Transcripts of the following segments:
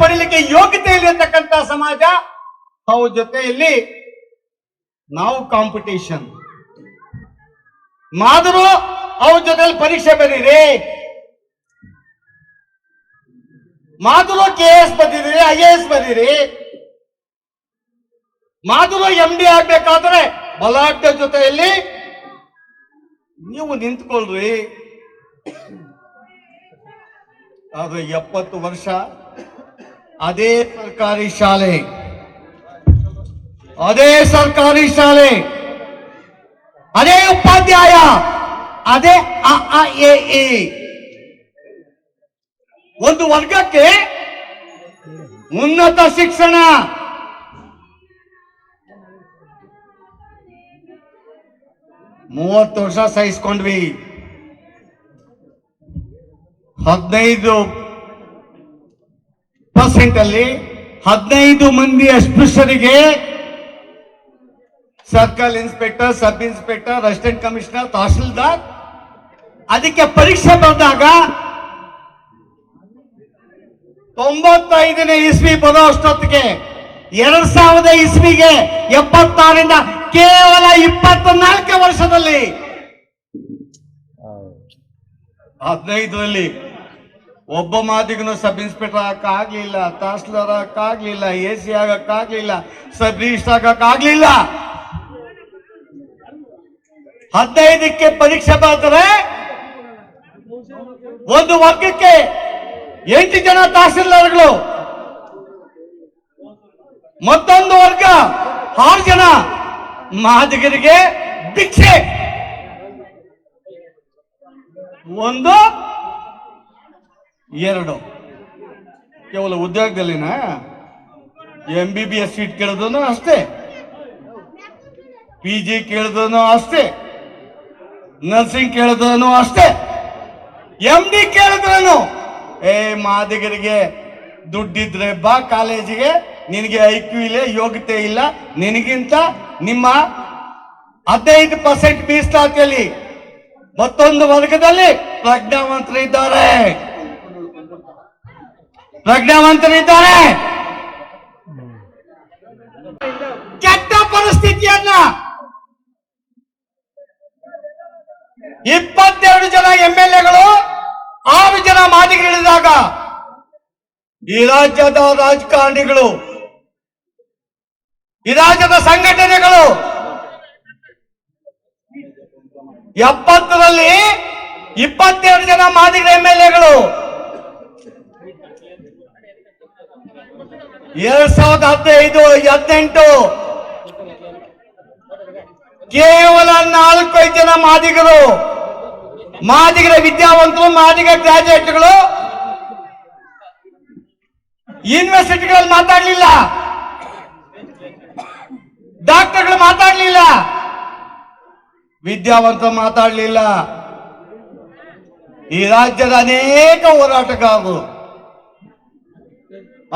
ಪಡಿಲಿಕ್ಕೆ ಯೋಗ್ಯತೆ ಇಲ್ಲಿರ್ತಕ್ಕಂಥ ಸಮಾಜ ಅವ್ರ ಜೊತೆಯಲ್ಲಿ ನಾವು ಕಾಂಪಿಟೇಷನ್ ಮಾದರು ಅವ್ರ ಜೊತೆಲಿ ಪರೀಕ್ಷೆ ಬರೀರಿ. ಮಾಧುರು ಕೆ ಎಸ್ ಬರೀರಿ ಐ ಎ ಎಸ್ ಬರೀರಿ. ಮಾಧುರು ಎಂ ಡಿ ಆಗ್ಬೇಕಾದ್ರೆ ಬಲಾಢ್ಯ ಜೊತೆಯಲ್ಲಿ ನೀವು ನಿಂತ್ಕೊಳ್ರಿ. ಅದು ಎಪ್ಪತ್ತು ವರ್ಷ. ಅದೇ ಸರ್ಕಾರಿ ಶಾಲೆ. ಅದೇ ಸರ್ಕಾರಿ ಶಾಲೆ. ಅದೇ ಉಪಾಧ್ಯಾಯ. ಅದೇ ಅ, ಎ. ಒಂದು ವರ್ಗಕ್ಕೆ ಉನ್ನತ ಶಿಕ್ಷಣ. ಮೂವತ್ತು ವರ್ಷ ಸಹಿಸ್ಕೊಂಡ್ವಿ. ಹದಿನೈದು ಪರ್ಸೆಂಟ್ ಅಲ್ಲಿ ಹದಿನೈದು ಮಂದಿ ಅಸ್ಪೃಶ್ಯರಿಗೆ circle inspector sub inspector assistant commissioner tahsildar. ಅದಕ್ಕೆ ಪರೀಕ್ಷೆ ಬಂದಾಗ ತೊಂಬತ್ತೈದನೇ ಇಸ್ವಿ ಬರೋ ಅಷ್ಟೊತ್ತಿಗೆ ಎರಡ್ ಸಾವಿರದ ಇಸ್ವಿಗೆ ಎಪ್ಪತ್ತಾರರಿಂದ ಕೇವಲ ಇಪ್ಪತ್ನಾಲ್ಕು ವರ್ಷದಲ್ಲಿ ಹದಿನೈದರಲ್ಲಿ ಒಬ್ಬ ಮಾತಿಗೂ ಸಬ್ ಇನ್ಸ್ಪೆಕ್ಟರ್ ಆಗಕ್ಕಾಗ್ಲಿಲ್ಲ ತಹಸೀಲ್ದಾರ್ ಆಗಕ್ ಆಗ್ಲಿಲ್ಲ ಎ ಸಿ ಆಗಕ್ಕಾಗ್ಲಿಲ್ಲ, ಸಬ್ ರಿಜಿಸ್ಟರ್ ಆಗಕ್ಕಾಗ್ಲಿಲ್ಲ ಹದಿನೈದಕ್ಕೆ ಪರೀಕ್ಷೆ ಬರ್ತಾರೆ. ಒಂದು ವರ್ಗಕ್ಕೆ ಎಂಟು ಜನ ತಹಸೀಲ್ದಾರ್ಗಳು. ಮತ್ತೊಂದು ವರ್ಗ ಆರು ಜನ ಮಾದಿಗರಿಗೆ ಭಿಕ್ಷೆ. ಒಂದು ಎರಡು. ಕೇವಲ ಉದ್ಯೋಗದಲ್ಲಿನ? M B B S seat ಕೇಳಿದ್ರು ಅಷ್ಟೇ. ಪಿ ಜಿ ಕೇಳಿದ್ರು ಅಷ್ಟೇ. ನರ್ಸಿಂಗ್ ಕೇಳಿದ್ರು ಅಷ್ಟೇ. ಎಂ ಡಿ ಕೇಳಿದ್ರು ಏ ಮಾದಿಗರಿಗೆ ದುಡ್ಡಿದ್ರೆ ಬಾ ಕಾಲೇಜಿಗೆ. ನಿನಗೆ ಐಕ್ಯೂ ಇಲ್ಲ, ಯೋಗ್ಯತೆ ಇಲ್ಲ. ನಿನಗಿಂತ ನಿಮ್ಮ ಹದಿನೈದು ಪರ್ಸೆಂಟ್ ಮೀಸಲಾತಿಯಲ್ಲಿ ಮತ್ತೊಂದು ವರ್ಗದಲ್ಲಿ ಪ್ರಜ್ಞಾವಂತರಿದ್ದಾರೆ. ಪ್ರಜ್ಞಾವಂತರಿದ್ದಾರೆ. ಕೆಟ್ಟ ಪರಿಸ್ಥಿತಿಯನ್ನ ಇಪ್ಪತ್ತೆರಡು ಜನ ಎಂ ಎಲ್ ಎಗಳು, ಆರು ಜನ ಮಾದಿಗರಿಳಿದಾಗ ಈ ರಾಜ್ಯದ ರಾಜಕಾರಣಿಗಳು, ಈ ರಾಜ್ಯದ ಸಂಘಟನೆಗಳು ಎಪ್ಪತ್ತರಲ್ಲಿ ಇಪ್ಪತ್ತೆರಡು ಜನ ಮಾದಿಗಳ ಎಂ ಎಲ್ ಎಗಳು ಎರಡ್ ಸಾವಿರದ ಹದಿನೈದು, ಹದಿನೆಂಟು. ಕೇವಲ ನಾಲ್ಕೈದು ಜನ ಮಾದಿಗರು, ಮಾದಿಗರ ವಿದ್ಯಾವಂತರು ಮಾದಿಗ ಗ್ರಾಜುಯೇಟ್ಗಳು ಯೂನಿವರ್ಸಿಟಿಗಳಲ್ಲಿ ಮಾತಾಡ್ಲಿಲ್ಲ. ಡಾಕ್ಟರ್ಗಳು ಮಾತಾಡ್ಲಿಲ್ಲ. ವಿದ್ಯಾವಂತ ಮಾತಾಡ್ಲಿಲ್ಲ. ಈ ರಾಜ್ಯದ ಅನೇಕ ಹೋರಾಟಗಾರರು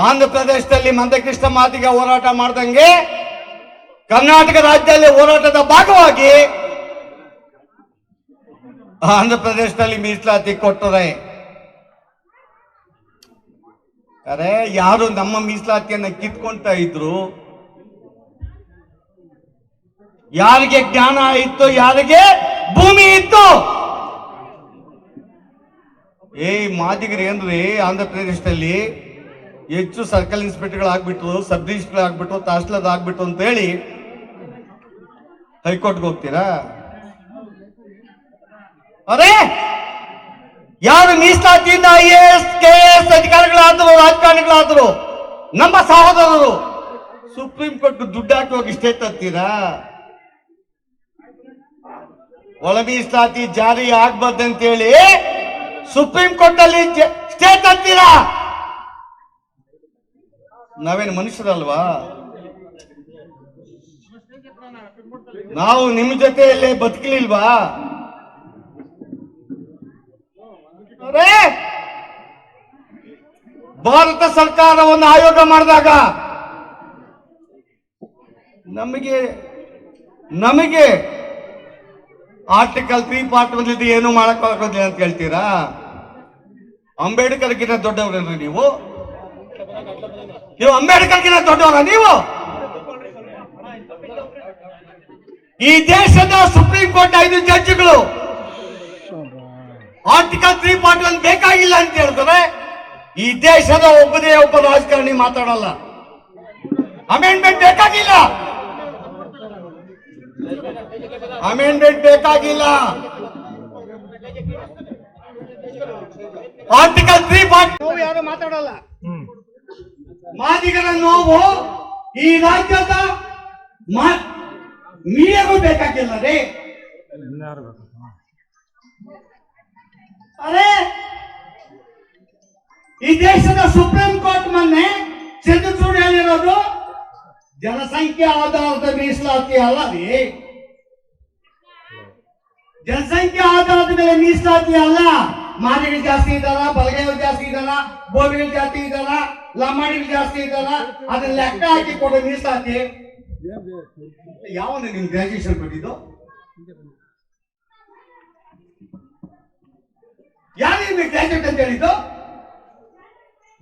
ಆಂಧ್ರ ಪ್ರದೇಶದಲ್ಲಿ ಮಂದಕೃಷ್ಣ ಮಾತಿಗೆ ಹೋರಾಟ ಮಾಡ್ದಂಗೆ ಕರ್ನಾಟಕ ರಾಜ್ಯದಲ್ಲಿ ಹೋರಾಟದ ಭಾಗವಾಗಿ ಆಂಧ್ರ ಪ್ರದೇಶದಲ್ಲಿ ಮೀಸಲಾತಿ ಕೊಟ್ಟರೆ. ಅರೆ, ಯಾರು ನಮ್ಮ ಮೀಸಲಾತಿಯನ್ನ ಕಿತ್ಕೊಂತ ಇದ್ರು? ಯಾರಿಗೆ ಜ್ಞಾನ ಇತ್ತು, ಯಾರಿಗೆ ಭೂಮಿ ಇತ್ತು? ಏ ಮಾದಿಗರು, ಏನ್ರಿ ಆಂಧ್ರ ಪ್ರದೇಶದಲ್ಲಿ ಹೆಚ್ಚು ಸರ್ಕಲ್ ಇನ್ಸ್ಪೆಕ್ಟರ್ಗಳು ಆಗ್ಬಿಟ್ಟು ಸಬ್ ರಿಜಿಸ್ಟರ್ ತಹಸೀಲ್ದಾರ್ ಆಗ್ಬಿಟ್ಟು ಅಂತ ಹೇಳಿ ಹೈಕೋರ್ಟ್ಗೆ ಹೋಗ್ತೀರಾ? ಅರೇ! ಯಾರು ಮೀಸಲಾತಿಯಿಂದ I A S K S ಅಧಿಕಾರಿಗಳಾದ್ರು, ರಾಜಕಾರಣಿಗಳಾದ್ರು, ನಮ್ಮ ಸಹೋದರರು ಸುಪ್ರೀಂ ಕೋರ್ಟ್ ದುಡ್ಡು ಹಾಕಿ ಹೋಗಿ ಸ್ಟೇ ತರ್ತೀರಾ? ಒಳ ಮೀಸಲಾತಿ ಜಾರಿ ಆಗ್ಬಾರ್ದಂತೇಳಿ ಸುಪ್ರೀಂ ಕೋರ್ಟ್ ಅಲ್ಲಿ ಸ್ಟೇ ತರ್ತೀರಾ? ನಾವೇನು ಮನುಷ್ಯರಲ್ವಾ? ನಾವು ನಿಮ್ಮ ಜೊತೆಯಲ್ಲೇ ಬದುಕಲಿಲ್ವಾ? ಭಾರತ ಸರ್ಕಾರ ಒಂದು ಆಯೋಗ ಮಾಡಿದಾಗ ನಮಗೆ ನಮಗೆ ಆರ್ಟಿಕಲ್ ತ್ರೀ ಪಾರ್ಟ್ ಬಂದಿದ್ದು ಏನು ಮಾಡಕ್ ಆಗೋದಿಲ್ಲ ಅಂತ ಹೇಳ್ತೀರಾ ಅಂಬೇಡ್ಕರ್ಗಿಂತ ದೊಡ್ಡವ್ರೇನ್ರಿ ನೀವು? ನೀವು ಅಂಬೇಡ್ಕರ್ಗಿನ ದೊಡ್ಡವರ ನೀವು ಈ ದೇಶದ ಸುಪ್ರೀಂ ಕೋರ್ಟ್ ಐದು ಜಡ್ಜ್ಗಳು ಆರ್ಟಿಕಲ್ ತ್ರೀ ಪಾಯಿಂಟ್ ಒನ್ ಬೇಕಾಗಿಲ್ಲ ಅಂತ ಹೇಳ್ತಾರೆ ಈ ದೇಶದ ಒಬ್ಬನೇ ಒಬ್ಬ ರಾಜಕಾರಣಿ ಮಾತಾಡಲ್ಲ ಅಮೆಂಡ್ಮೆಂಟ್ ಬೇಕಾಗಿಲ್ಲ ಅಮೆಂಡ್ಮೆಂಟ್ ಬೇಕಾಗಿಲ್ಲ ಆರ್ಟಿಕಲ್ ತ್ರೀ ಪಾಯಿಂಟ್ ಯಾರು ಮಾತಾಡಲ್ಲ ಮಾದಿಗರ ನೋವು ಈ ರಾಜ್ಯದ ಮೀರು ಬೇಕಾಗಿಲ್ಲ ರೀ ಅರೆ, ಈ ದೇಶದ ಸುಪ್ರೀಂ ಕೋರ್ಟ್ ಮೊನ್ನೆ ಚಂದ್ರಚೂಡ್ ಹೇಳಿರೋದು ಜನಸಂಖ್ಯೆ ಆಧಾರದ ಮೀಸಲಾತಿ ಅಲ್ಲ ರೀ ಜನಸಂಖ್ಯೆ ಆಧಾರದ ಮೇಲೆ ಮೀಸಲಾತಿ ಅಲ್ಲ. ಮಾದಿಗಳು ಜಾಸ್ತಿ ಇದ್ದಾರ ಬಲಗೈಗಳು ಜಾಸ್ತಿ ಇದ್ದಾರ ಬೋಬಿಗಳು ಜಾಸ್ತಿ ಇದ್ದಾರ ಲಂಬಾಣಿಗಳು ಜಾಸ್ತಿ ಇದ್ದಾರ, ಅದನ್ನ ಲೆಕ್ಕ ಹಾಕಿ ಕೊಡೋ ಮೀಸಲಾತಿ ಯಾವ ನಿಮ್ ಗ್ರಾಜುಯೇಷನ್ ಕೊಟ್ಟಿದ್ದು ಯಾರು ನಿಮ್ಗೆ ಗ್ರಾಜುಯೇಟ್ ಅಂತ ಹೇಳಿದ್ದು?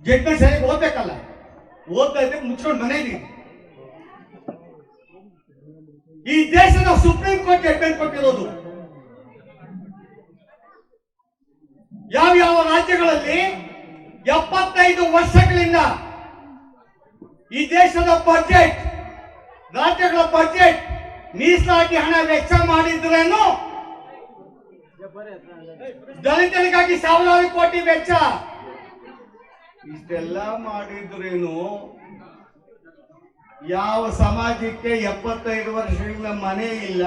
ಜಡ್ಮೆ ಸರಿಯಾಗಿ ಓದ್ಬೇಕಲ್ಲ. ಓದ್ತಾ ಇದ್ರೆ ಮುಚ್ಕೊಂಡು ಮನೇಲಿ ಈ ದೇಶದ ಸುಪ್ರೀಂ ಕೋರ್ಟ್ ಜಡ್ಮೆಂಟ್ ಕೊಟ್ಟಿರೋದು. ಯಾವ ಯಾವ ರಾಜ್ಯಗಳಲ್ಲಿ ಎಪ್ಪತ್ತೈದು ವರ್ಷಗಳಿಂದ ಈ ದೇಶದ ಬಜೆಟ್ ರಾಜ್ಯಗಳ ಬಜೆಟ್ ಮೀಸಲಾತಿ ಹಣ ವೆಚ್ಚ ಮಾಡಿದ್ರೇನು? ದಲಿತರಿಗಾಗಿ ಸಾವಿರಾರು ಕೋಟಿ ವೆಚ್ಚ. ಇಷ್ಟೆಲ್ಲ ಮಾಡಿದ್ರೇನು? ಯಾವ ಸಮಾಜಕ್ಕೆ ಎಪ್ಪತ್ತೈದು ವರ್ಷದಿಂದ ಮನೆ ಇಲ್ಲ,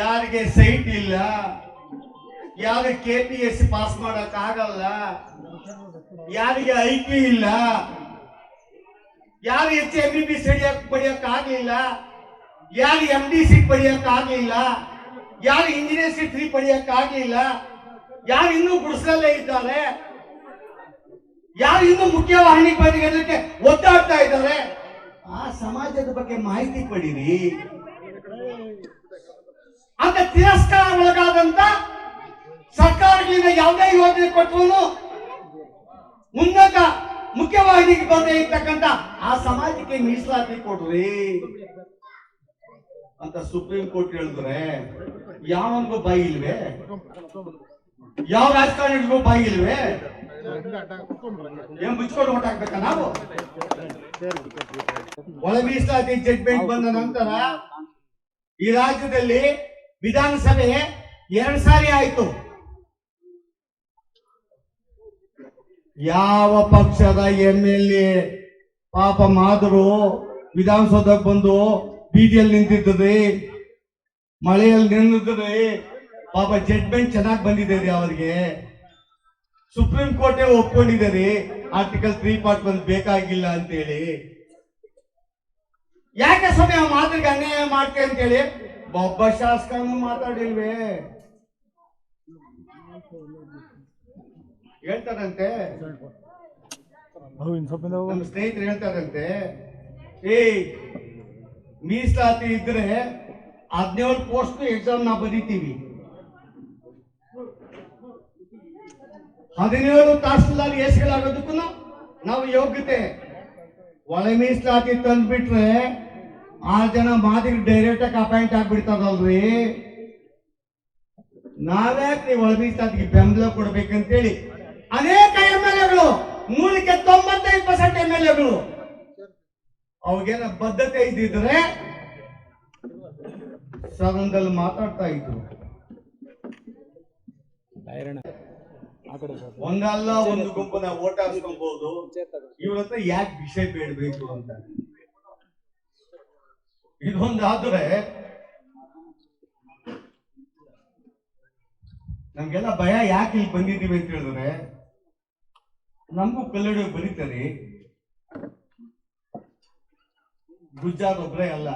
ಯಾರಿಗೆ ಸೈಟ್ ಇಲ್ಲ ಯಾರು K P S C pass ಮಾಡಕ್ ಆಗಲ್ಲ. ಯಾರಿಗೆ ಐ ಪಿ ಇಲ್ಲ. ಯಾರು ಎಚ್ ಎಂ ಬಿ ಬಿ ಸಡಿಯಕ್ ಪಡಿಯಕ್ ಆಗ್ಲಿಲ್ಲ. ಯಾರು ಎಂ ಡಿ ಸಿ ಪಡಿಯಕ್ ಆಗ್ಲಿಲ್ಲ. ಯಾರು ಇಂಜಿನಿಯರ್ ಸಿ ತ್ರೀ ಪಡಿಯಕ್ ಆಗ್ಲಿಲ್ಲ. ಯಾರು ಇನ್ನೂ ಗುಡಿಸಲಲ್ಲೇ ಇದ್ದಾರೆ. ಯಾರು ಇನ್ನೂ ಮುಖ್ಯವಾಹಿನಿ ಬಂದಿಗೆ ಒದ್ದಾಡ್ತಾ ಇದ್ದಾರೆ. ಆ ಸಮಾಜದ ಬಗ್ಗೆ ಮಾಹಿತಿ ಪಡೀರಿ. ಅಂತ ತಿರಸ್ಕಾರ ಒಳಗಾದಂತ ಸರ್ಕಾರಗಳಿಂದ ಯಾವುದೇ ಯೋಜನೆ ಕೊಟ್ಟರು ಉನ್ನತ ಮುಖ್ಯವಾಹಿನಿಗೆ ಬಂದೇ ಇರ್ತಕ್ಕಂಥ ಆ ಸಮಾಜಕ್ಕೆ ಮೀಸಲಾತಿ ಕೊಡ್ರಿ ಅಂತ ಸುಪ್ರೀಂ ಕೋರ್ಟ್ ಹೇಳಿದ್ರೆ ಯಾವನ್ಗೂ ಬಾಯಿ ಇಲ್ವೇ? ಯಾವ ರಾಜಕಾರಣಿಗಳಿಗೂ ಬಾಯಿ ಇಲ್ವೇ? ಏನ್ ಮುಚ್ಕೊಂಡು ಹೊಟ್ಟಾಕ್ಬೇಕ ನಾವು? ಒಳ ಮೀಸಲಾತಿ ಜಡ್ಮೆಂಟ್ ಬಂದ ನಂತರ ಈ ರಾಜ್ಯದಲ್ಲಿ ವಿಧಾನಸಭೆ ಎರಡ್ ಸಾರಿ ಆಯ್ತು. ಯಾವ ಪಕ್ಷದ ಎಂ ಎಲ್ ಎ ಪಾಪ ಮಾದರು ವಿಧಾನಸೌಧಕ್ಕೆ ಬಂದು ಬೀದಿಯಲ್ಲಿ ನಿಂತಿದ್ದರಿ ಮಳೆಯಲ್ಲಿ ನಿಂತಿದ್ರಿ ಪಾಪ ಜಡ್ಮೆಂಟ್ ಚೆನ್ನಾಗಿ ಬಂದಿದೆ ರೀ ಅವರಿಗೆ. ಸುಪ್ರೀಂ ಕೋರ್ಟೇ ಒಪ್ಕೊಂಡಿದೆ ರೀ ಆರ್ಟಿಕಲ್ ತ್ರೀ ಪಾರ್ಟ್ ಒನ್ ಬೇಕಾಗಿಲ್ಲ ಅಂತೇಳಿ. ಯಾಕೆ ಸಮಯ ಮಾತ್ರಿಗೆ ಅನ್ಯಾಯ ಮಾಡ್ತೆ ಅಂತೇಳಿ? ಒಬ್ಬ ಶಾಸಕನು ಮಾತಾಡಿಲ್ವೇ. ಹೇಳ್ತಾರಂತೆ. ನಮ್ಮ ಸ್ನೇಹಿತರು ಹೇಳ್ತಾರಂತೆ ಏ ಮೀಸಲಾತಿ ಇದ್ರೆ ಹದಿನೇಳು ಪೋಸ್ಟ್ ಎಕ್ಸಾಮ್ ನಾವು ಬರೀತೀವಿ. ಹದಿನೇಳು ತಹಸೀಲ್ದಾರ್ ಎಸ್ಗಳಾಗೋದಕ್ಕೂ ನಾವು ಯೋಗ್ಯತೆ. ಒಳ ಮೀಸಲಾತಿ ತಂದ್ಬಿಟ್ರೆ ಆರು ಜನ ಮಾದಿಗೆ ಡೈರೆಕ್ಟ್ ಆಗಿ ಅಪಾಯಿಂಟ್ ಆಗ್ಬಿಡ್ತಾರಲ್ರಿ. ನಾವ್ಯಾಕೆ ಒಳ ಮೀಸಲಾತಿಗೆ ಬೆಂಬಲ ಕೊಡ್ಬೇಕಂತೇಳಿ ಅನೇಕ ಎಂ ಎಲ್ ಎಗಳು, ನೂರಕ್ಕೆ ತೊಂಬತ್ತೈದು ಪರ್ಸೆಂಟ್ ಎಂ ಎಲ್ ಎಗಳು. ಅವಾಗೇನ ಬದ್ಧತೆ ಇದ್ದಿದ್ರೆ ಸದನದಲ್ಲಿ ಮಾತಾಡ್ತಾ ಇದ್ರು. ಒಂದಲ್ಲ ಒಂದು ಗುಂಪನ್ನ ಓಟ್ ಹಾಕ್ಸ್ಕೊಬಹುದು ಇವ್ರ ಹತ್ರ ಯಾಕೆ ವಿಷಯ ಬೇಡಬೇಕು ಅಂತ. ಇದೊಂದಾದ್ರೆ ನಮ್ಗೆಲ್ಲ ಭಯ ಯಾಕೆ ಇಲ್ಲಿ ಬಂದಿದ್ದೀವಿ ಅಂತ ಹೇಳಿದ್ರೆ ನಮಗೂ ಕಲ್ಲಡಿ ಬರೀತಾರೆ. ಗುಜರಾತ್ ಒಬ್ಬರೇ ಅಲ್ಲ.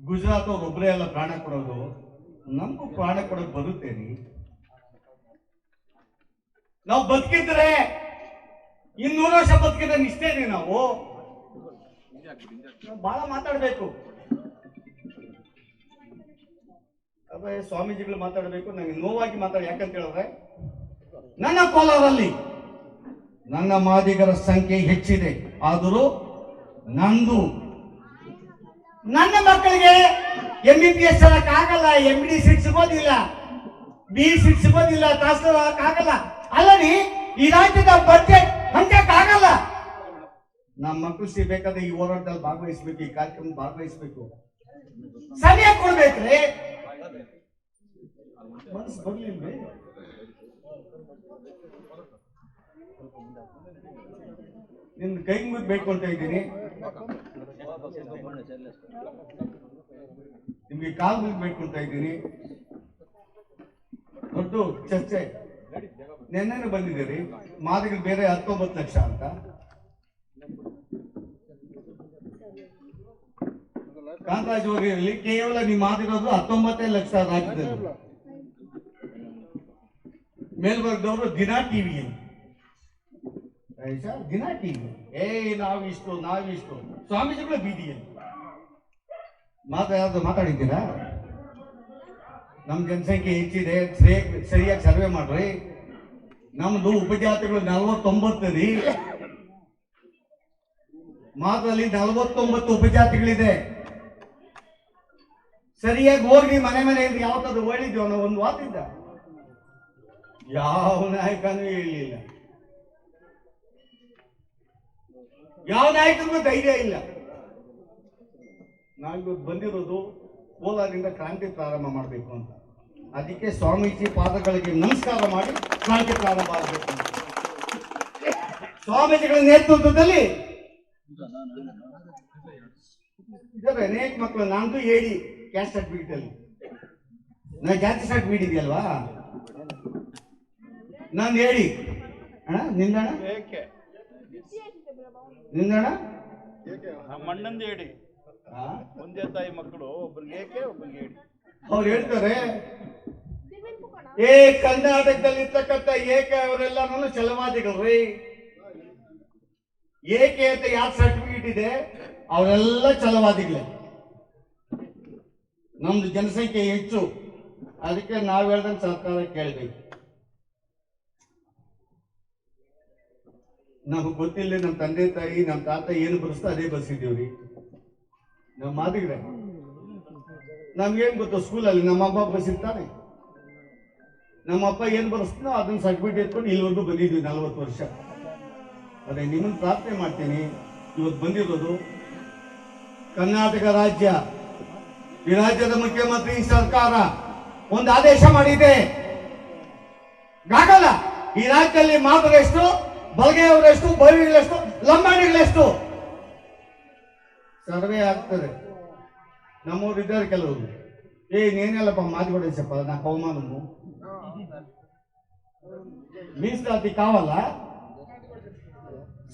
ಗುಜರಾತ್ ಅವ್ರು ಒಬ್ಬರೇ ಅಲ್ಲ ಪ್ರಾಣ ಕೊಡೋದು. ನಮಗೂ ಪ್ರಾಣ ಕೊಡೋದು ಬರುತ್ತೆ ನಾವು ಬದುಕಿದ್ರೆ, ಇನ್ನೂರು ವರ್ಷ ಬದುಕಿದ್ರೆ ನಿಷ್ಠೆ ರೀ ನಾವು. ಬಹಳ ಮಾತಾಡ್ಬೇಕು. ಅದೇ ಸ್ವಾಮೀಜಿಗಳು ಮಾತಾಡಬೇಕು ನನಗೆ ನೋವಾಗಿ ಮಾತಾಡಿ ಯಾಕಂತ ಹೇಳಿದ್ರೆ ನನ್ನ ಕೋಲಾರಲ್ಲಿ ನನ್ನ ಮಾದಿಗರ ಸಂಖ್ಯೆ ಹೆಚ್ಚಿದೆ. ಆದರೂ ನಂದು ನನ್ನ ಮಕ್ಕಳಿಗೆ ಎಂ ಬಿ ಪಿ ಎಸ್ ಆಗಲ್ಲ. ಎಂ ಡಿ ಸೀಟ್ ಸಿಗೋದಿಲ್ಲ. ಬಿ ಸೀಟ್ ಸಿಗೋದಿಲ್ಲ. ತಹಸೀಲ್ ಆಗಲ್ಲ. ಅಲ್ಲರಿ, ಈ ರಾಜ್ಯದ ಬಜೆಟ್ ಆಗಲ್ಲ. ನಮ್ಮ ಮಕ್ಕಳು ಸಿಗ್ಬೇಕಾದ್ರೆ ಈ ಹೋರಾಟದಲ್ಲಿ ಭಾಗವಹಿಸ್ಬೇಕು, ಈ ಕಾರ್ಯಕ್ರಮ ಭಾಗವಹಿಸ್ಬೇಕು. ಸಮಯ ಕೊಡ್ಬೇಕ್ರಿ. ಮನಸ್ಸು ಬರ್ಲಿಲ್ವೇ ನಿನ್ ಕೈ ಮುಗ್ಬೇಕು ಬೇಡ್ಕೊಳ್ತಾ ಇದ್ದೀನಿ. ನಿಮ್ಗೆ ಕಾಲ್ ಮುಗ್ಬೇಕು ಬೇಡ್ಕೊಳ್ತಾ ಇದ್ದೀನಿ. ದೊಡ್ಡ ಚರ್ಚೆ. ನಿನ್ನೆ ಬಂದಿದ್ದೀರಿ ಮಾದಿಗೆ ಬೇರೆ ಹತ್ತೊಂಬತ್ತು ಲಕ್ಷ ಅಂತ. ಕಾಂತರಾಜ್ ಅವರಲ್ಲಿ ಕೇವಲ ನೀವು ಮಾತಿರೋದು ಹತ್ತೊಂಬತ್ತೇ ಲಕ್ಷ ರಾಜ್ಯದಲ್ಲಿ. ಮೇಲ್ವರ್ಗದವರು ದಿನ ಟಿವಿಯಲ್ಲಿ ದಿನ ಟಿವಿ ಏ ನಾವಿಷ್ಟು ನಾವಿಷ್ಟು. ಸ್ವಾಮೀಜಿಗಳ ಬೀದಿಯಲ್ಲಿ. ಮಾತಾ ಯಾವ್ದು ಮಾತಾಡಿದ್ದೀರಾ? ನಮ್ಮ ಜನಸಂಖ್ಯೆ ಹೆಚ್ಚಿದೆ, ಸರಿ- ಸರಿಯಾಗಿ ಸರ್ವೆ ಮಾಡ್ರಿ. ನಮ್ದು ಉಪಜಾತಿಗಳು ನಲ್ವತ್ತೊಂಬತ್ತು ರೀ. ಮಾತಲ್ಲಿ ನಲವತ್ತೊಂಬತ್ತು ಉಪಜಾತಿಗಳಿದೆ. ಸರಿಯಾಗಿ ಹೋಗಿ ಮನೆ ಮನೆಯಿಂದ ಯಾವತ್ತಾದ್ರು ಹೇಳಿದ್ವಿ ಅನ್ನೋ ಒಂದು ವಾತಿದ್ದ. ಯಾವ ನಾಯಕನೂ ಹೇಳಲಿಲ್ಲ ಯಾವ ನಾಯಕನಿಗೂ ಧೈರ್ಯ ಇಲ್ಲ. ನಾವಿವತ್ತು ಬಂದಿರೋದು ಕೋಲಾರಿಂದ ಕ್ರಾಂತಿ ಪ್ರಾರಂಭ ಮಾಡಬೇಕು ಅಂತ. ಅದಕ್ಕೆ ಸ್ವಾಮೀಜಿ ಪಾದಗಳಿಗೆ ನಮಸ್ಕಾರ ಮಾಡಿ ಕ್ರಾಂತಿ ಪ್ರಾರಂಭ ಆಗಬೇಕು. ಸ್ವಾಮೀಜಿಗಳ ನೇತೃತ್ವದಲ್ಲಿ ಇದ್ದಾರೆ ಅನೇಕ ಮಕ್ಕಳು. ನಂದು ಹೇಳಿ ಕ್ಯಾಸ್ಟ್ ಸರ್ಟಿಫಿಕೇಟ್ ಅಲ್ಲಿ. ನಾ ಜಾತಿ ಸರ್ಟಿಫಿಕೇಟ್ ಇದೆಯಲ್ವಾ? ನಾನು ಹೇಳಿ. ಅಣ್ಣ ನಿಂದಣ ಏಕೆ? ನಿಂದಣ್ಣ? ಮಣ್ಣಂದು ಹೇಳಿ. ಆ? ಒಂದೇ ತಾಯಿ ಮಕ್ಕಳು ಒಬ್ರಿಗೆ ಏಕೆ ಒಬ್ರಿಗೆ ಹೇಳಿ. ಅವ್ರು ಹೇಳ್ತಾರೆ. ಏ ಕರ್ನಾಟಕದಲ್ಲಿ ಇರ್ತಕ್ಕಂಥ ಏಕೆ ಚಲವಾದಿಗಳು ರೀ? ಏಕೆ ಅಂತ ಯಾಕೆ ಸರ್ಟಿಫಿಕೇಟ್ ಇದೆ? ಅವರೆಲ್ಲ ಚಲವಾದಿಗಳೇ ನಮ್ದು ಜನಸಂಖ್ಯೆ ಹೆಚ್ಚು. ಅದಕ್ಕೆ ನಾವು ಹೇಳ್ದಂಗೆ ಸರ್ಕಾರ ಕೇಳ್ಬೇಕು. ನಮಗೆ ಗೊತ್ತಿಲ್ಲ ನಮ್ಮ ತಂದೆ, ತಾಯಿ ನಮ್ಮ ತಾತ ಏನು ಬರೆಸ್ತಾ ಅದೇ ಬರ್ಸಿದ್ದೀವ್ರಿ ನಾವು ಮಾದಿಗ್ರೆ ನಮ್ಗೇನು ಗೊತ್ತು, ಸ್ಕೂಲಲ್ಲಿ ನಮ್ಮ ಅಪ್ಪ ಬರ್ಸಿರ್ತಾನೆ ನಮ್ಮ ಅಪ್ಪ ಏನು ಬರೆಸ್ತನೋ ಅದನ್ನ ಸರ್ಟಿಫಿಕೇಟ್ ಎತ್ಕೊಂಡು ಇಲ್ಲಿವರೆಗೂ ಬಂದಿದ್ವಿ ನಲ್ವತ್ತು ವರ್ಷ. ಅದೇ ನಿಮ್ಮನ್ನು ಪ್ರಾರ್ಥನೆ ಮಾಡ್ತೀನಿ. ಇವತ್ತು ಬಂದಿರೋದು ಕರ್ನಾಟಕ ರಾಜ್ಯ ಈ ರಾಜ್ಯದ ಮುಖ್ಯಮಂತ್ರಿ ಸರ್ಕಾರ ಒಂದು ಆದೇಶ ಮಾಡಿದೆ. ಗಾಗಲ್ಲ, ಈ ರಾಜ್ಯದಲ್ಲಿ ಮಾತರೆಷ್ಟು ಬಲಗೆಯವರೆಷ್ಟು ಬೈವಿಗಳೆಷ್ಟು ಲಂಬಾಣಿಗಳೆಷ್ಟು ಸರ್ವೆ ಆಗ್ತದೆ ನಮ್ಮವ್ರು ಇದ್ದಾರೆ ಕೆಲವರು ಏ నేనేలప్ప మాదిగొడేసప్ప నాకు అవమానము మీన్స్లాతి కావాలా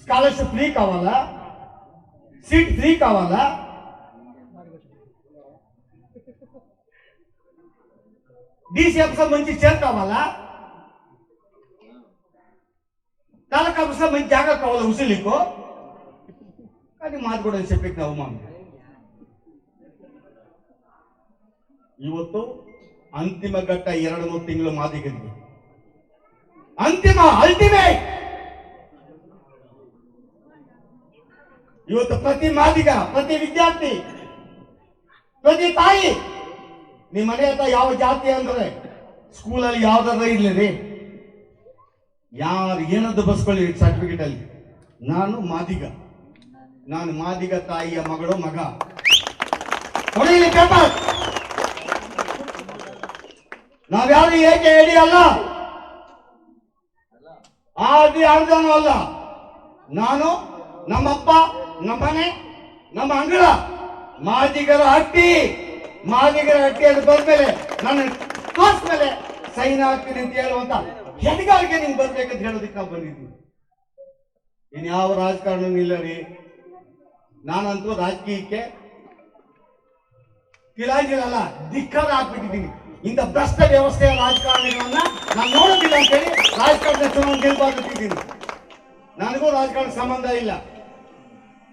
స్కాలర్షిప్ ఫ్రీ కావాలా సీట్ ఫ్రీ కావాలా డీసీ ఆఫీసర్ మంచి చైర్ కావాలా తాలూకా ఆఫీసర్ మంచి జాగా కావాలా ఉసిలికో కానీ మాది కూడా చెప్పి అవమానం ಇವತ್ತು ಅಂತಿಮ ಘಟ್ಟ ಎರಡು ಮೂರು ತಿಂಗಳು ಮಾದಿಗರಿಗೆ ಅಂತಿಮ ಅಲ್ಟಿಮೇಟ್ ಇವತ್ತು ಪ್ರತಿ ಮಾದಿಗ ಪ್ರತಿ ವಿದ್ಯಾರ್ಥಿ ಪ್ರತಿ ತಾಯಿ ನಿಮ್ಮ ಮನೆ ಹತ್ರ ಯಾವ ಜಾತಿ ಅಂದ್ರೆ ಸ್ಕೂಲಲ್ಲಿ ಯಾವ್ದಾರ ಇರ್ಲಿ ರೀ ಯಾರು ಏನದ್ದು ಬಸ್ಕೊಳ್ಳಿ ಸರ್ಟಿಫಿಕೇಟ್ ಅಲ್ಲಿ. ನಾನು ಮಾದಿಗ. ನಾನು ಮಾದಿಗ ತಾಯಿಯ ಮಗಳು ಮಗ. ನಾವ್ಯಾರು ಏಕೆ ಹೇಳಿ ಅಲ್ಲ ಆದಿ ಆಡ್ದನು ಅಲ್ಲ. ನಾನು ನಮ್ಮಪ್ಪ, ನಮ್ಮನೆ, ನಮ್ಮ ಅಂಗಳ. ಮಾದಿಗರ ಹಟ್ಟಿ. ಮಾದಿಗರ ಹಟ್ಟಿ ಅದು ಬಂದ್ಮೇಲೆ ನಾನು ತೋರಿಸ್ಮೇಲೆ ಸೈನ್ ಹಾಕ್ತೀನಿ ಅಂತ ಹೇಳುವಂತ ಹೆಣ್ಗಾರಿಗೆ ನಿಮ್ಗೆ ಬರ್ಬೇಕಂತ ಹೇಳೋದಕ್ಕೆ ನಾವು ಬಂದಿದ್ವಿ ಇನ್ಯಾವ ರಾಜಕಾರಣ ಇಲ್ಲ ರೀ. ನಾನಂತೂ ರಾಜಕೀಯಕ್ಕೆ ಕಿಲಾಜಿಲಲ್ಲ ಧಿಕ್ಕಾರ ಹಾಕ್ಬಿಟ್ಟಿದ್ದೀನಿ ಇಂಥ ಭ್ರಷ್ಟ ವ್ಯವಸ್ಥೆಯ ರಾಜಕಾರಣಿಗಳನ್ನ ನಾನು ನೋಡೋದಿಲ್ಲ ಅಂತೇಳಿ ರಾಜಕಾರಣ ಚುನಾವಣೆ ಗೆಲ್ಬಾರ್ದಿದ್ದೀನಿ ನನಗೂ ರಾಜಕಾರಣ ಸಂಬಂಧ ಇಲ್ಲ.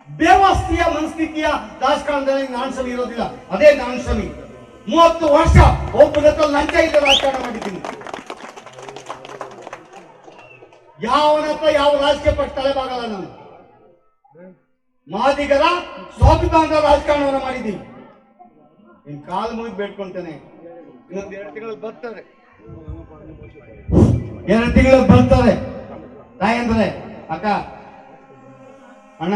ಬೇವಸ್ಥೆಯ ಮನಸ್ಥಿತಿಯ ರಾಜಕಾರಣದಲ್ಲಿ ನಾನು ಇರೋದಿಲ್ಲ ಅದೇ ನಾನು ಸರಿ ಮೂವತ್ತು ವರ್ಷ ಒಬ್ಬರ ಲಂಚ ಇದ್ದ ರಾಜಕಾರಣ ಮಾಡಿದ್ದೀನಿ. ಯಾವನಪ್ಪ ಯಾವ ರಾಜಕೀಯ ಪಕ್ಷ ತಲೆಬಾಗಲ್ಲ ನಾನು. ಮಾದಿಗರ ಸ್ವಾಭಿಮಾನದ ರಾಜಕಾರಣವನ್ನು ಮಾಡಿದ್ದೀನಿ. ನಿನ್ ಕಾಲು ಮುಗಿದು ಬೇಡ್ಕೊಂತೇನೆ. ಇನ್ನೊಂದು ಎರಡು ತಿಂಗಳು ಬರ್ತಾರೆ ಬರ್ತಾರೆ ತಾಯಂದ್ರೆ ಅಕ್ಕ ಅಣ್ಣ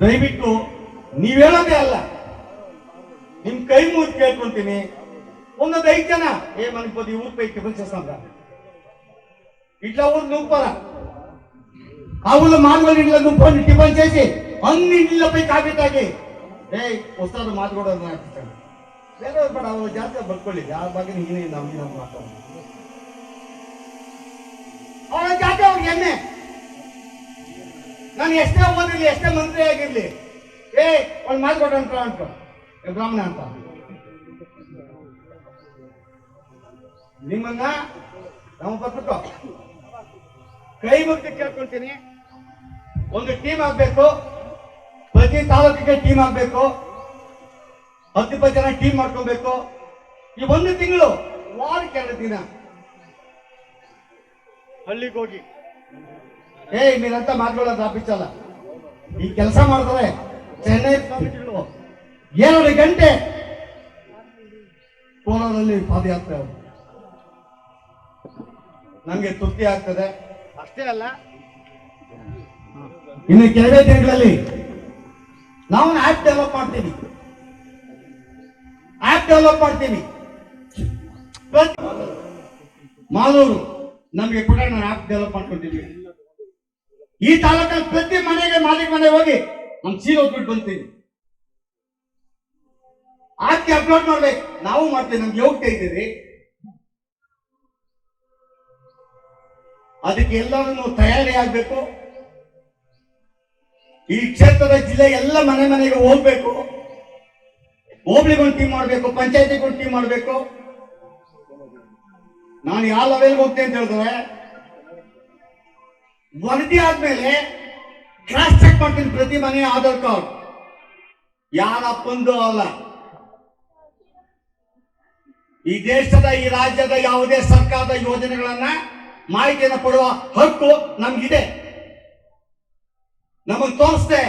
ದಯವಿಟ್ಟು ನೀವ್ ಹೇಳೋದೇ ಅಲ್ಲ. ನಿಮ್ ಕೈ ಮುಗಿದು ಕೇಳ್ಕೊಂತೀನಿ. ಒಂದೊಂದು ಐದು ಜನ. ಏ ಮನಪತಿ ಊರ್ಪೈ ಪೈಕಿ ಅಂತ. ఇట్లా ఊరు నువ్వురా ఆ ఊళ్ళో మామూలు ఇంట్లో నువ్వు టిఫిన్ చేసి అన్ని ఇళ్ళపై కాఫీ తాగి ఏ వస్తాడు మాది కూడా నాటిస్తాడు ಬೇರೆ ಬೇಡ ಅವ್ರು ಜಾಸ್ತಿ ಬರ್ಕೊಳ್ಳಿ ಯಾರ ಬಗ್ಗೆ ನೀನೇ ನಮ್ಗೆ ನಾವು ಮಾತಾಡೋದು ಅವನ ಜಾತಿ ಅವ್ರಿಗೆ ಎಮ್ಮೆ ನಾನು ಎಷ್ಟೇ ಓದಿರ್ಲಿ ಎಷ್ಟೇ ಮಂತ್ರಿ ಆಗಿರ್ಲಿ ಏ ಒಂದು ಮಾತು ಕೊಟ್ಟಂತ ಅಂತ ಏ ಬ್ರಾಹ್ಮಣ ಅಂತ ನಿಮ್ಮನ್ನ ನಾವು ಬರ್ಬಿಟ್ಟು ಕೈ ಮುಗ್ದು ಕೇಳ್ಕೊಳ್ತೀನಿ. ಒಂದು ಟೀಮ್ ಆಗ್ಬೇಕು. ಪ್ರತಿ ತಾಲೂಕಿಗೆ ಟೀಮ್ ಆಗ್ಬೇಕು. ಹತ್ತು ಇಪ್ಪತ್ತು ಜನ ಟೀಮ್ ಮಾಡ್ಕೊಬೇಕು. ಈ ಒಂದು ತಿಂಗಳು ವಾರಕ್ಕೆ ಎರಡು ದಿನ. ಹಳ್ಳಿಗೆ ಹೋಗಿ. ಏಯ್ ನೀನಂತ ಮಾತುಗಳನ್ನ ಆಫೀಸಲ್ಲ ಈ ಕೆಲಸ ಮಾಡ್ತಾರೆ ಚೆನ್ನೈ ಸ್ವಾಮೀಜಿಗಳು. ಎರಡು ಗಂಟೆ ಕೋಲಾರಲ್ಲಿ ಪಾದಯಾತ್ರೆ. ಅವರು ನಮ್ಗೆ ತೃಪ್ತಿ ಆಗ್ತದೆ. ಅಷ್ಟೇ ಅಲ್ಲ. ಇನ್ನು ಕೆಲವೇ ದಿನಗಳಲ್ಲಿ ನಾವು ಆಪ್ ಡೆವಲಪ್ ಮಾಡ್ತೀವಿ ಆಪ್ ಡೆವಲಪ್ ಮಾಡ್ತೀವಿ ಮಾಲೂರು ನಮಗೆ ಕೂಡ ನಾನು ಆಪ್ ಡೆವಲಪ್ ಮಾಡ್ಕೊಂಡಿದ್ವಿ ಈ ತಾಲೂಕಲ್ಲಿ ಪ್ರತಿ ಮನೆಗೆ ಮಾಲೀಕ ಮನೆ ಹೋಗಿ ನಮ್ ಸೀಲ್ ಹೋಗ್ಬಿಟ್ಟು ಬಂತೀವಿ ಆಪ್ಗೆ ಅಪ್ಲೋಡ್ ಮಾಡ್ಬೇಕು. ನಾವು ಮಾಡ್ತೀವಿ. ನಮ್ಗೆ ಯೋಗ್ಯ ಇದ್ದೀರಿ. ಅದಕ್ಕೆ ಎಲ್ಲರೂ ತಯಾರಿ ಆಗ್ಬೇಕು. ಈ ಕ್ಷೇತ್ರದ ಜಿಲ್ಲೆ ಎಲ್ಲ ಮನೆ ಮನೆಗೆ ಹೋಗ್ಬೇಕು. ಹೋಬ್ಳಿಗೊಂದು ಟೀಮ್ ಮಾಡಬೇಕು, ಪಂಚಾಯತಿಗೊಂದು ಟೀಮ್ ಮಾಡಬೇಕು. ನಾನು ಯಾವ ಲೆವೆಲ್ಗೆ ಹೋಗ್ತೇನೆ ಅಂತ ಹೇಳಿದ್ರೆ ವರದಿ ಆದ್ಮೇಲೆ ಕ್ರಾಸ್ ಚೆಕ್ ಮಾಡ್ತೀನಿ ಪ್ರತಿ ಮನೆ ಆಧಾರ್ ಕಾರ್ಡ್. ಯಾರಪ್ಪಂದು ಅಲ್ಲ. ಈ ದೇಶದ, ಈ ರಾಜ್ಯದ ಯಾವುದೇ ಸರ್ಕಾರದ ಯೋಜನೆಗಳನ್ನ ಮಾಹಿತಿಯನ್ನು ಕೊಡುವ ಹಕ್ಕು ನಮ್ಗಿದೆ. ನಮಗ್ ತೋರಿಸ್ದೆ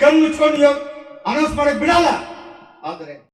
ಕಣ್ಣು ಮುಚ್ಕೊಂಡು ಅನೌನ್ಸ್ ಮಾಡಕ್ ಬಿಡಲ್ಲ. ಆದರೆ